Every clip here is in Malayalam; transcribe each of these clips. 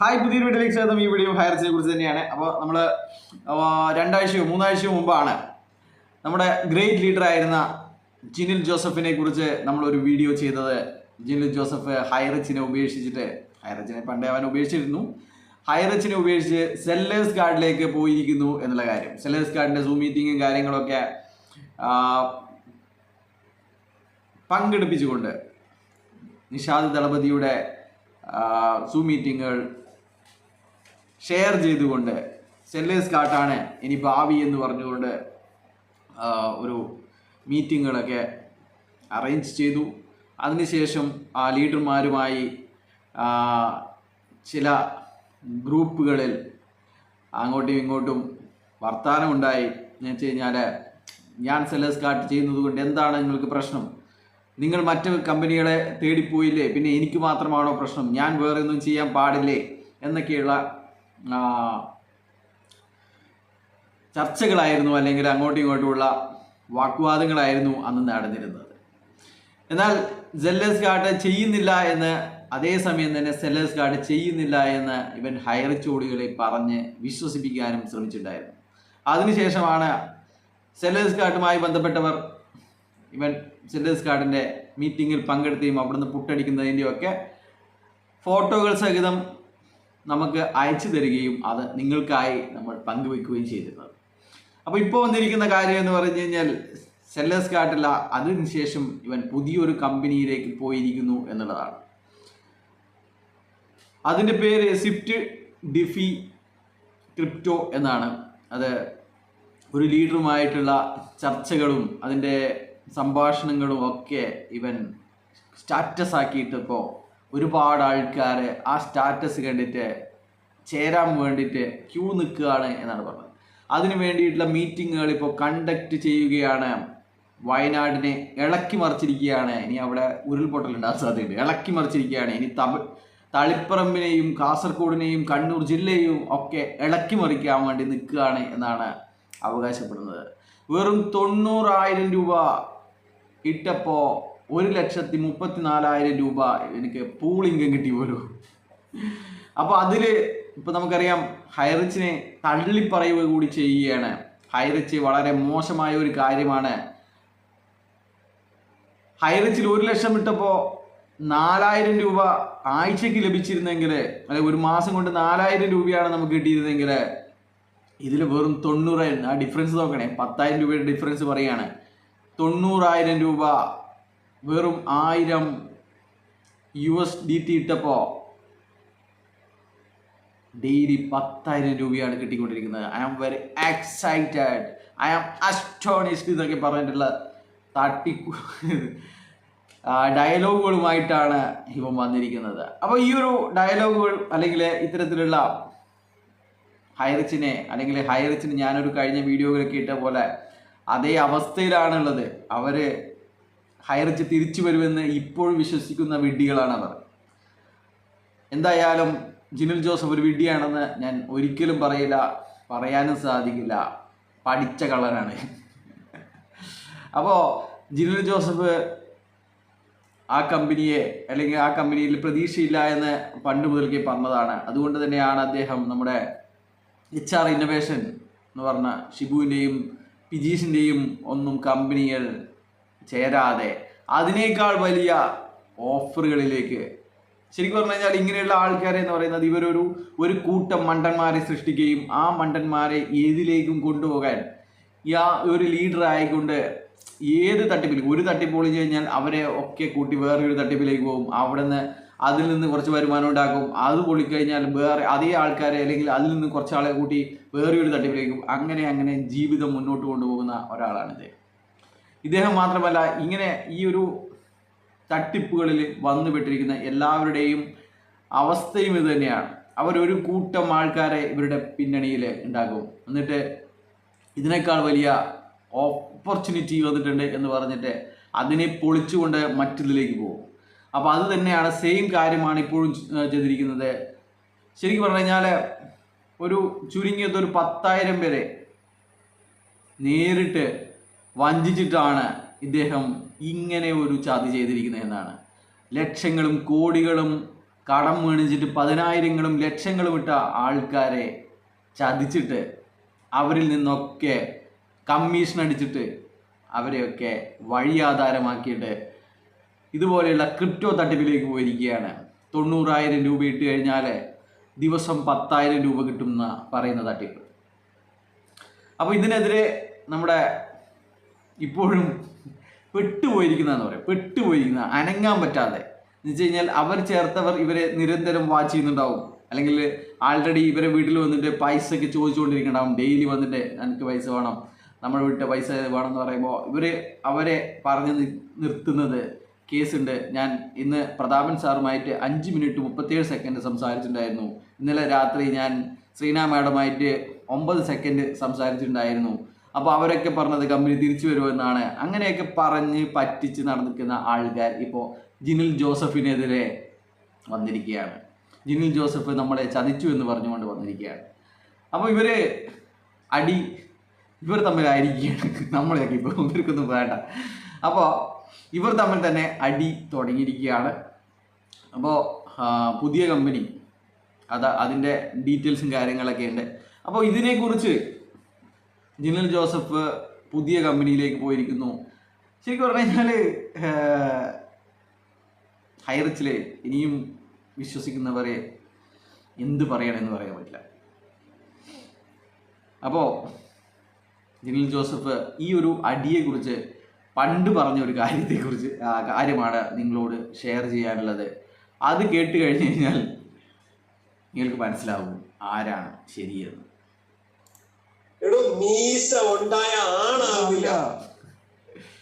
ഹായ് പുതിയൊരു വീഡിയോയിലേക്ക് സ്വാഗതം. ഈ വീഡിയോ ഹയർസിനെ കുറിച്ച് തന്നെയാണ്. അപ്പോൾ നമ്മൾ രണ്ടാഴ്ചയോ മൂന്നാഴ്ചയോ മുമ്പാണ് നമ്മുടെ ഗ്രേറ്റ് ലീഡർ ആയിരുന്ന ജിനിൽ ജോസഫിനെ കുറിച്ച് നമ്മളൊരു വീഡിയോ ചെയ്തത്. ജിനിൽ ജോസഫ് ഹൈറിച്ചിനെ ഉപേക്ഷിച്ചിട്ട് ഹൈറിച്ചിനെ പണ്ടേ അവൻ ഉപേക്ഷിച്ചിരുന്നു. ഹൈറിച്ചിനെ ഉപേക്ഷിച്ച് സെല്ലേഴ്സ് ഗാർഡിലേക്ക് പോയിരിക്കുന്നു എന്നുള്ള കാര്യം. സെല്ലേഴ്സ് ഗാർഡിന്റെ സൂം മീറ്റിങ്ങും കാര്യങ്ങളൊക്കെ പങ്കെടുപ്പിച്ചുകൊണ്ട് നിഷാദ് ദളപതിയുടെ സൂം മീറ്റിങ്ങുകൾ ഷെയർ ചെയ്തുകൊണ്ട് സെല്ലേഴ്സ് കാട്ടാണ് ഇനി ഭാവി എന്ന് പറഞ്ഞുകൊണ്ട് ഒരു മീറ്റിങ്ങുകളൊക്കെ അറേഞ്ച് ചെയ്തു. അതിനുശേഷം ആ ലീഡർമാരുമായി ചില ഗ്രൂപ്പുകളിൽ അങ്ങോട്ടും ഇങ്ങോട്ടും വർത്തമാനമുണ്ടായി എന്ന് വെച്ച് കഴിഞ്ഞാൽ ഞാൻ സെല്ലേഴ്സ് കാർട്ട് ചെയ്യുന്നത് കൊണ്ട് എന്താണ് നിങ്ങൾക്ക് പ്രശ്നം? നിങ്ങൾ മറ്റ് കമ്പനികളെ തേടിപ്പോയില്ലേ? പിന്നെ എനിക്ക് മാത്രമാണോ പ്രശ്നം? ഞാൻ വേറെ ഒന്നും ചെയ്യാൻ പാടില്ലേ? എന്നൊക്കെയുള്ള ചർച്ചകളായിരുന്നു അല്ലെങ്കിൽ അങ്ങോട്ടും ഇങ്ങോട്ടുമുള്ള വാഗ്വാദങ്ങളായിരുന്നു അന്ന് നടന്നിരുന്നത്. എന്നാൽ സെല്ലേഴ്സ് ഗാർഡ് ചെയ്യുന്നില്ല എന്ന് അതേസമയം തന്നെ സെല്ലേഴ്സ് ഗാർഡ് ചെയ്യുന്നില്ല എന്ന് ഇവൻ ഹയർ ചോടികളെ പറഞ്ഞ് വിശ്വസിപ്പിക്കാനും ശ്രമിച്ചിട്ടുണ്ടായിരുന്നു. അതിനുശേഷമാണ് സെല്ലേഴ്സ് ഗാർഡുമായി ബന്ധപ്പെട്ടവർ ഇവൻ സെല്ലേഴ്സ് ഗാർഡിന്റെ മീറ്റിങ്ങിൽ പങ്കെടുക്കുകയും അവിടുന്ന് പുട്ടടിക്കുന്നതിന്റെയും ഒക്കെ ഫോട്ടോകൾ സഹിതം നമുക്ക് അയച്ചു തരികയും അത് നിങ്ങൾക്കായി നമ്മൾ പങ്കുവെക്കുകയും ചെയ്തിരുന്നത്. അപ്പോൾ ഇപ്പോൾ വന്നിരിക്കുന്ന കാര്യം എന്ന് പറഞ്ഞു കഴിഞ്ഞാൽ സെല്ലേഴ്സ് കാട്ടില്ല അതിനുശേഷം ഇവൻ പുതിയൊരു കമ്പനിയിലേക്ക് പോയിരിക്കുന്നു എന്നുള്ളതാണ്. അതിന്റെ പേര് സിഫ്റ്റ് ഡിഫി ക്രിപ്റ്റോ എന്നാണ്. അത് ഒരു ലീഡറുമായിട്ടുള്ള ചർച്ചകളും അതിന്റെ സംഭാഷണങ്ങളും ഒക്കെ ഇവൻ സ്റ്റാറ്റസ് ആക്കിയിട്ടിപ്പോൾ ഒരുപാട് ആൾക്കാർ ആ സ്റ്റാറ്റസ് കണ്ടിട്ട് ചേരാൻ വേണ്ടിയിട്ട് ക്യൂ നിൽക്കുകയാണ് എന്നാണ് പറഞ്ഞത്. അതിനു വേണ്ടിയിട്ടുള്ള മീറ്റിങ്ങുകൾ ഇപ്പോൾ കണ്ടക്ട് ചെയ്യുകയാണ്. വയനാടിനെ ഇളക്കി മറിച്ചിരിക്കുകയാണ്. ഇനി അവിടെ ഉരുൾപൊട്ടൽ ഉണ്ടാകാൻ സാധ്യതയുണ്ട്. ഇളക്കി മറിച്ചിരിക്കുകയാണ്. ഇനി തളിപ്പറമ്പിനെയും കാസർഗോഡിനെയും കണ്ണൂർ ജില്ലയും ഒക്കെ ഇളക്കി മറിക്കാൻ വേണ്ടി നിൽക്കുകയാണ് എന്നാണ് അവകാശപ്പെടുന്നത്. വെറും തൊണ്ണൂറായിരം രൂപ ഇട്ടപ്പോൾ ഒരു ലക്ഷത്തി മുപ്പത്തി നാലായിരം രൂപ എനിക്ക് പൂളിംഗം കിട്ടി പോലും. അപ്പോൾ അതിൽ ഇപ്പൊ നമുക്കറിയാം ഹൈറിച്ചിനെ തള്ളിപ്പറയുക കൂടി ചെയ്യുകയാണ്. ഹൈറിച്ച് വളരെ മോശമായ ഒരു കാര്യമാണ്. ഹൈറിച്ചിൽ ഒരു ലക്ഷം ഇട്ടപ്പോൾ നാലായിരം രൂപ ആഴ്ചയ്ക്ക് ലഭിച്ചിരുന്നെങ്കിൽ അല്ലെ ഒരു മാസം കൊണ്ട് നാലായിരം രൂപയാണ് നമുക്ക് കിട്ടിയിരുന്നെങ്കിൽ ഇതിൽ വെറും തൊണ്ണൂറായിരം ആ ഡിഫറൻസ് നോക്കണേ പത്തായിരം രൂപയുടെ ഡിഫറൻസ് പറയാണ്. തൊണ്ണൂറായിരം രൂപ വെറും ആയിരം യു എസ് ഡി ടി ഇട്ടപ്പോൾ ഡെയിലി പത്തായിരം രൂപയാണ് കിട്ടിക്കൊണ്ടിരിക്കുന്നത്. I am very excited I am astonished എന്നൊക്കെ പറഞ്ഞിട്ടുള്ള തട്ടി ഡയലോഗുകളുമായിട്ടാണ് ഇവൻ വന്നിരിക്കുന്നത്. അപ്പോൾ ഈ ഒരു ഡയലോഗുകൾ അല്ലെങ്കിൽ ഇത്തരത്തിലുള്ള ഹൈറിച്ചിനെ അല്ലെങ്കിൽ ഹൈറിച്ചിന് ഞാനൊരു കഴിഞ്ഞ വീഡിയോകളൊക്കെ ഇട്ട പോലെ അതേ അവസ്ഥയിലാണുള്ളത്. അവർ ഹൈറിച്ച് തിരിച്ചു വരുമെന്ന് ഇപ്പോഴും വിശ്വസിക്കുന്ന വിഡ്ഢികളാണ് അവർ എന്തായാലും ജിനിൽ ജോസഫ് ഒരു വിഡ്ഢിയാണെന്ന് ഞാൻ ഒരിക്കലും പറയില്ല പറയാനും സാധിക്കില്ല. പഠിച്ച കളറാണ് അപ്പോൾ ജിനിൽ ജോസഫ് ആ കമ്പനിയെ അല്ലെങ്കിൽ ആ കമ്പനിയിൽ പ്രതീക്ഷയില്ല എന്ന് പണ്ട് മുതൽക്കേ പറഞ്ഞതാണ്. അതുകൊണ്ട് തന്നെയാണ് അദ്ദേഹം നമ്മുടെ എച്ച് ആർ ഇന്നോവേഷൻ എന്ന് പറഞ്ഞ ഷിബുവിന്റെയും പിജീഷിന്റെയും ഒന്നും കമ്പനികൾ ചേരാതെ അതിനേക്കാൾ വലിയ ഓഫറുകളിലേക്ക് ശരിക്കും പറഞ്ഞു കഴിഞ്ഞാൽ ഇങ്ങനെയുള്ള ആൾക്കാരെ എന്ന് പറയുന്നത് ഇവരൊരു ഒരു കൂട്ടം മണ്ടന്മാരെ സൃഷ്ടിക്കുകയും ആ മണ്ടന്മാരെ ഏതിലേക്കും കൊണ്ടുപോകാൻ ആ ഒരു ലീഡർ ആയിക്കൊണ്ട് ഏത് തട്ടിപ്പിൽ ഒരു തട്ടിപ്പ് ഒളിച്ചു കഴിഞ്ഞാൽ അവരെ ഒക്കെ കൂട്ടി വേറൊരു തട്ടിപ്പിലേക്ക് പോകും. അവിടെ നിന്ന് അതിൽ നിന്ന് കുറച്ച് വരുമാനം ഉണ്ടാക്കും. അത് പൊളിക്കഴിഞ്ഞാൽ വേറെ അതേ ആൾക്കാരെ അല്ലെങ്കിൽ അതിൽ നിന്ന് കുറച്ച് ആളെ കൂട്ടി വേറെ ഒരു തട്ടിപ്പിലേക്കും അങ്ങനെ അങ്ങനെ ജീവിതം മുന്നോട്ട് കൊണ്ടുപോകുന്ന ഒരാളാണിത്. മാത്രമല്ല ഇങ്ങനെ ഈ ഒരു തട്ടിപ്പുകളിൽ വന്നുപെട്ടിരിക്കുന്ന എല്ലാവരുടെയും അവസ്ഥയും ഇത് തന്നെയാണ്. അവരൊരു കൂട്ടം ആൾക്കാരെ ഇവരുടെ പിന്നണിയിൽ ഉണ്ടാക്കും. എന്നിട്ട് ഇതിനേക്കാൾ വലിയ ഓപ്പർച്യൂണിറ്റി വന്നിട്ടുണ്ട് എന്ന് പറഞ്ഞിട്ട് അതിനെ പൊളിച്ചുകൊണ്ട് മറ്റൊന്നിലേക്ക് പോകും. അപ്പോൾ അത് തന്നെയാണ് സെയിം കാര്യമാണ് ഇപ്പോഴും ചെയ്തിരിക്കുന്നത്. ശരിക്കും പറഞ്ഞു കഴിഞ്ഞാൽ ഒരു ചുരുങ്ങിയത് ഒരു പത്തായിരം പേരെ നേരിട്ട് വഞ്ചിച്ചിട്ടാണ് ഇദ്ദേഹം ഇങ്ങനെ ഒരു ചതി ചെയ്തിരിക്കുന്നത് എന്നാണ്. ലക്ഷങ്ങളും കോടികളും കടം മേണിച്ചിട്ട് പതിനായിരങ്ങളും ലക്ഷങ്ങളും ഇട്ട ആൾക്കാരെ ചതിച്ചിട്ട് അവരിൽ നിന്നൊക്കെ കമ്മീഷൻ അടിച്ചിട്ട് അവരെയൊക്കെ വഴിയാധാരമാക്കിയിട്ട് ഇതുപോലെയുള്ള ക്രിപ്റ്റോ തട്ടിപ്പിലേക്ക് പോയിരിക്കുകയാണ്. തൊണ്ണൂറായിരം രൂപ ഇട്ട് കഴിഞ്ഞാൽ ദിവസം പത്തായിരം രൂപ കിട്ടുമെന്ന് പറയുന്ന തട്ടിപ്പ്. അപ്പോൾ ഇതിനെതിരെ നമ്മുടെ ഇപ്പോഴും പെട്ടുപോയിരിക്കുന്നതെന്ന് പറയും. പെട്ടുപോയിരിക്കുന്ന അനങ്ങാൻ പറ്റാതെ. എന്ന് വെച്ച് കഴിഞ്ഞാൽ അവർ ചേർത്തവർ ഇവരെ നിരന്തരം വാച്ച് ചെയ്യുന്നുണ്ടാവും. അല്ലെങ്കിൽ ആൾറെഡി ഇവരെ വീട്ടിൽ വന്നിട്ട് പൈസയ്ക്ക് ചോദിച്ചുകൊണ്ടിരിക്കുന്നുണ്ടാവും. ഡെയിലി വന്നിട്ട് എനിക്ക് പൈസ വേണം. നമ്മുടെ വീട്ടിൽ പൈസ വേണം എന്ന് പറയുമ്പോൾ ഇവർ അവരെ പറഞ്ഞ് നിർത്തുന്നത് കേസുണ്ട്. ഞാൻ ഇന്ന് പ്രതാപൻ സാറുമായിട്ട് അഞ്ച് മിനിറ്റ് മുപ്പത്തേഴ് സെക്കൻഡ് സംസാരിച്ചിട്ടുണ്ടായിരുന്നു. ഇന്നലെ രാത്രി ഞാൻ ശ്രീന മാഡമായിട്ട് ഒമ്പത് സെക്കൻഡ് സംസാരിച്ചിട്ടുണ്ടായിരുന്നു. അപ്പോൾ അവരൊക്കെ പറഞ്ഞത് കമ്പനി തിരിച്ചു വരുമെന്നാണ്. അങ്ങനെയൊക്കെ പറഞ്ഞ് പറ്റിച്ച് നടന്നിരിക്കുന്ന ആൾക്കാർ ഇപ്പോൾ ജിനിൽ ജോസഫിനെതിരെ വന്നിരിക്കുകയാണ്. ജിനിൽ ജോസഫ് നമ്മളെ ചതിച്ചു എന്ന് പറഞ്ഞുകൊണ്ട് വന്നിരിക്കുകയാണ്. അപ്പോൾ ഇവർ അടി ഇവർ തമ്മിലായിരിക്കുകയാണ്. നമ്മളെയൊക്കെ ഇപ്പോൾ ഇവർക്കൊന്നും വേണ്ട. അപ്പോൾ ഇവർ തമ്മിൽ തന്നെ അടി തുടങ്ങിയിരിക്കുകയാണ്. അപ്പോൾ പുതിയ കമ്പനി അത് അതിന്റെ ഡീറ്റെയിൽസും കാര്യങ്ങളൊക്കെ ഉണ്ട്. അപ്പോൾ ഇതിനെക്കുറിച്ച് ജിനൽ ജോസഫ് പുതിയ കമ്പനിയിലേക്ക് പോയിരിക്കുന്നു. ശരിക്കും പറഞ്ഞു കഴിഞ്ഞാൽ ഹൈറിച്ചിൽ ഇനിയും വിശ്വസിക്കുന്നവരെ എന്ത് പറയണമെന്ന് പറയാൻ പറ്റില്ല. അപ്പോൾ ജിനിൽ ജോസഫ് ഈ ഒരു അടിയെക്കുറിച്ച് പണ്ട് പറഞ്ഞ ഒരു കാര്യത്തെക്കുറിച്ച് കാര്യമാണ് നിങ്ങളോട് ഷെയർ ചെയ്യാനുള്ളത്. അത് കേട്ട് കഴിഞ്ഞു കഴിഞ്ഞാൽ നിങ്ങൾക്ക് മനസ്സിലാവും ആരാണ് ശരിയെന്ന്. മീസ ഉണ്ടായ ആണാവില്ല.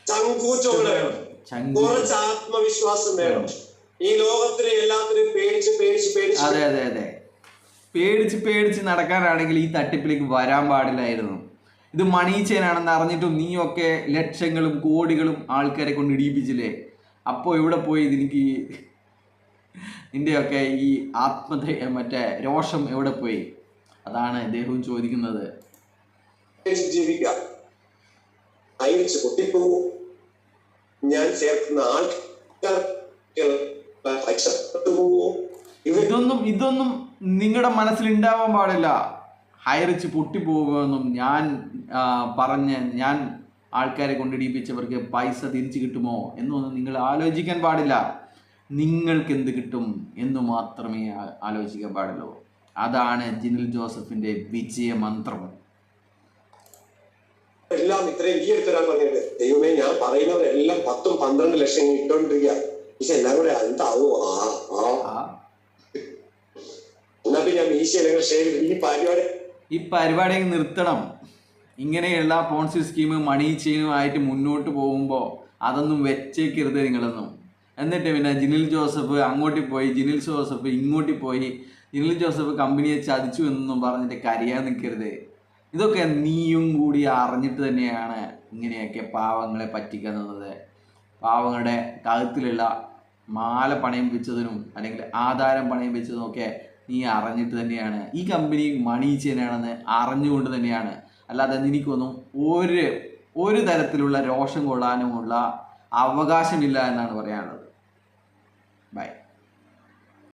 ചങ്കൂറ്റം വേണം. കുറച്ച് ആത്മവിശ്വാസം വേണം. ഈ ലോകത്തിനെ എല്ലാത്തിനും പേടിച്ച് പേടിച്ച് പേടിച്ച് അതെ അതെ അതെ. പേടിച്ച് പേടിച്ച് നടക്കാനാണെങ്കിൽ ഈ തട്ടിപ്പിലേക്ക് വരാൻ പാടില്ലായിരുന്നു. ഇത് മണീച്ചേനാണെന്ന് അറിഞ്ഞിട്ടും നീയൊക്കെ ലക്ഷങ്ങളും കോടികളും ആൾക്കാരെ കൊണ്ട് ഇടിയിപ്പിച്ചില്ലേ? അപ്പോൾ ഇവിടെ പോയി എനിക്ക് നിന്റെയൊക്കെ ഈ ആത്മധൈ മറ്റേ രോഷം എവിടെ പോയി? അതാണ് ഇദ്ദേഹവും ചോദിക്കുന്നത്. ജീവിക്കാം അയച്ച് പൊട്ടിപ്പോകും. ഞാൻ ചേർക്കുന്ന ആൾക്കാർ ഇതൊന്നും ഇതൊന്നും നിങ്ങളുടെ മനസ്സിൽ ഉണ്ടാവാൻ പാടില്ല. ഹൈറിച്ച് പൊട്ടിപ്പോകുമെന്നും ഞാൻ പറഞ്ഞ് ഞാൻ ആൾക്കാരെ കൊണ്ടിടിപ്പിച്ചവർക്ക് പൈസ തിരിച്ചു കിട്ടുമോ എന്നൊന്നും നിങ്ങൾ ആലോചിക്കാൻ പാടില്ല. നിങ്ങൾക്ക് എന്ത് കിട്ടും എന്ന് മാത്രമേ ആലോചിക്കാൻ പാടുള്ളൂ. അതാണ് ജിനിൽ ജോസഫിന്റെ വിജയമന്ത്രം എല്ലാം ഇത്രയും ഈ എടുത്തരാൻ പറഞ്ഞിട്ട് ദൈവമേ ഞാൻ പറയുന്നവരെല്ലാം പത്തും പന്ത്രണ്ട് ലക്ഷം ഇട്ടോണ്ടിരിക്കുക പക്ഷെ എല്ലാം കൂടെ എന്താവോ? ആ ആ. എന്നാ പിന്നെ ഞാൻ മീശ ഷെയർ ഈ പരിപാടി. ഈ പരിപാടി നിർത്തണം. ഇങ്ങനെയുള്ള പോൺസി സ്കീം മണി ചെയിനുമായിട്ട് മുന്നോട്ട് പോകുമ്പോൾ അതൊന്നും വെച്ചേക്കരുത് നിങ്ങളൊന്നും. എന്നിട്ട് പിന്നെ ജിനിൽ ജോസഫ് അങ്ങോട്ട് പോയി ജിനിൽ ജോസഫ് ഇങ്ങോട്ട് പോയി ജിനിൽ ജോസഫ് കമ്പനിയെ ചതിച്ചു എന്നൊന്നും പറഞ്ഞിട്ട് കരിയാൻ നിൽക്കരുത്. ഇതൊക്കെ നീയും കൂടി അറിഞ്ഞിട്ട് തന്നെയാണ് ഇങ്ങനെയൊക്കെ പാവങ്ങളെ പറ്റിക്കുന്നത്. പാവങ്ങളുടെ കഴുത്തിലുള്ള മാല പണയം വെച്ചതിനും അല്ലെങ്കിൽ ആധാരം പണയം വെച്ചതും ഒക്കെ നീ അറിഞ്ഞിട്ട് തന്നെയാണ്. ഈ കമ്പനി മണി ചെയ്യാനാണെന്ന് അറിഞ്ഞുകൊണ്ട് തന്നെയാണ്. അല്ലാതെ നിനക്കൊന്നും ഒരു ഒരു തരത്തിലുള്ള രോഷം കൊള്ളാനുമുള്ള അവകാശമില്ല എന്നാണ് പറയാനുള്ളത്.